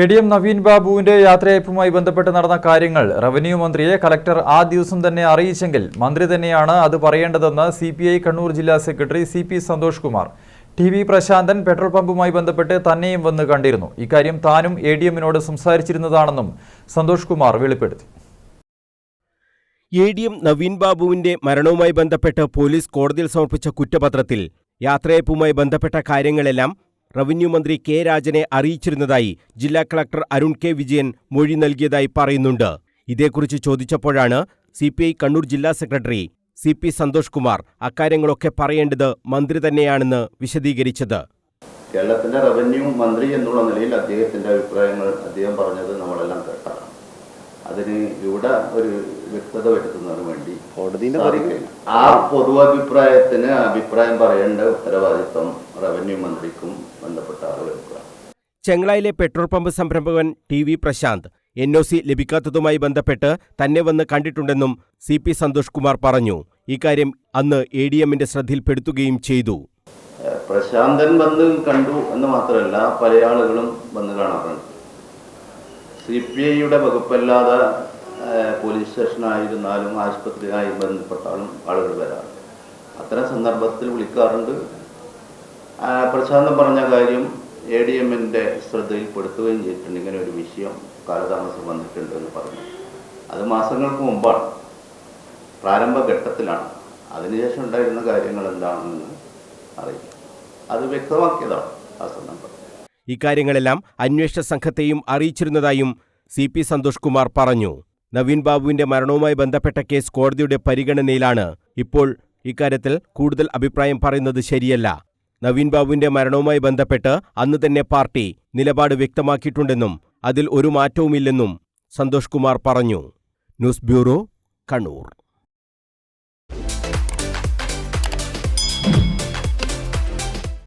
A D M Naveen ബാബുവിന്റെ യാത്രയയപ്പുമായി ബന്ധപ്പെട്ട് നടന്ന കാര്യങ്ങൾ റവന്യൂ മന്ത്രിയെ കലക്ടർ ആ ദിവസം തന്നെ അറിയിച്ചെങ്കിൽ മന്ത്രി തന്നെയാണ് അത് പറയേണ്ടതെന്ന് സി പി ഐ കണ്ണൂർ ജില്ലാ secretary C P Santhosh Kumar. T V Prasanthan petrol പമ്പുമായി ബന്ധപ്പെട്ട് തന്നെയും വന്ന് കണ്ടിരുന്നു. ഇക്കാര്യം താനും എ ഡി എമ്മിനോട് സംസാരിച്ചിരുന്നതാണെന്നും സന്തോഷ് കുമാർ വെളിപ്പെടുത്തി. എ ഡി എം നവീൻ ബാബുവിന്റെ മരണവുമായി ബന്ധപ്പെട്ട് പോലീസ് കോടതിയിൽ സമർപ്പിച്ച കുറ്റപത്രത്തിൽ യാത്രയയപ്പുമായി ബന്ധപ്പെട്ട കാര്യങ്ങളെല്ലാം റവന്യൂ മന്ത്രി കെ രാജനെ അറിയിച്ചിരുന്നതായി ജില്ലാ കളക്ടർ അരുൺ കെ വിജയൻ മൊഴി നൽകിയതായി പറയുന്നുണ്ട്. ഇതേക്കുറിച്ച് ചോദിച്ചപ്പോഴാണ് സി പി ഐ കണ്ണൂർ ജില്ലാ secretary C P Santhosh Kumar അക്കാര്യങ്ങളൊക്കെ പറയേണ്ടത് മന്ത്രി തന്നെയാണെന്ന് വിശദീകരിച്ചത്. കേരളത്തിന്റെ റവന്യൂ മന്ത്രി എന്നുള്ള നിലയിൽ അദ്ദേഹത്തിന്റെ അഭിപ്രായങ്ങൾ അദ്ദേഹം പറഞ്ഞത് നമ്മളെല്ലാം കേട്ടതാണ്. അതിന് ഇവിടെ ഒരു വ്യക്തത വരുത്തുന്നതിന് വേണ്ടി കോടതിന്റെ ആ ആ പൊതുവഭിപ്രായത്തിന് അഭിപ്രായം പറയേണ്ട ഉത്തരവാദിത്വം റവന്യൂ മന്ത്രിക്കും ബന്ധപ്പെട്ട ആളുകൾക്കും ചെങ്ങളായിലെ petrol pump സംരംഭകൻ T V Prashanth N O C ലഭിക്കാത്തതുമായി ബന്ധപ്പെട്ട് തന്നെ വന്ന് കണ്ടിട്ടുണ്ടെന്നും സി പി സന്തോഷ് കുമാർ പറഞ്ഞു. ഇക്കാര്യം അന്ന് എ ഡി എമ്മിന്റെ ശ്രദ്ധയിൽപ്പെടുത്തുകയും ചെയ്തു. പ്രശാന്തൻ വന്ന് കണ്ടു എന്ന് മാത്രമല്ല പല ആളുകളും വന്ന് കാണാറുണ്ട്. സി പി ഐയുടെ വകുപ്പല്ലാതെ പോലീസ് സ്റ്റേഷനായിരുന്നാലും ആശുപത്രിയായി ബന്ധപ്പെട്ടാലും ആളുകൾ വരാറുണ്ട് അത്തരം സന്ദർഭത്തിൽ വിളിക്കാറുണ്ട്. പ്രശാന്തം പറഞ്ഞ കാര്യം എ ഡി എമ്മിന്റെ ശ്രദ്ധയിൽപ്പെടുത്തുകയും ചെയ്തിട്ടുണ്ട്. ഇങ്ങനെ ഒരു വിഷയം കാലതാമസം വന്നിട്ടുണ്ട് എന്ന് പറഞ്ഞു. അത് മാസങ്ങൾക്ക് മുമ്പാണ്. പ്രാരംഭഘട്ടത്തിലാണ് അതിനുശേഷം ഉണ്ടായിരുന്ന കാര്യങ്ങൾ എന്താണെന്ന് അറിയില്ല. അത് വ്യക്തമാക്കിയതാണ് ആ സന്ദർഭം. ഇക്കാര്യങ്ങളെല്ലാം അന്വേഷണ സംഘത്തെയും അറിയിച്ചിരുന്നതായും സി പി സന്തോഷ് കുമാർ പറഞ്ഞു. നവീൻ ബാബുവിന്റെ മരണവുമായി ബന്ധപ്പെട്ട കേസ് കോടതിയുടെ പരിഗണനയിലാണ്. ഇപ്പോൾ ഇക്കാര്യത്തിൽ കൂടുതൽ അഭിപ്രായം പറയുന്നത് ശരിയല്ല. നവീൻ ബാബുവിന്റെ മരണവുമായി ബന്ധപ്പെട്ട് അന്ന് തന്നെ പാർട്ടി നിലപാട് വ്യക്തമാക്കിയിട്ടുണ്ടെന്നും അതിൽ ഒരു മാറ്റവുമില്ലെന്നും സന്തോഷ് കുമാർ പറഞ്ഞു. News bureau Kannur.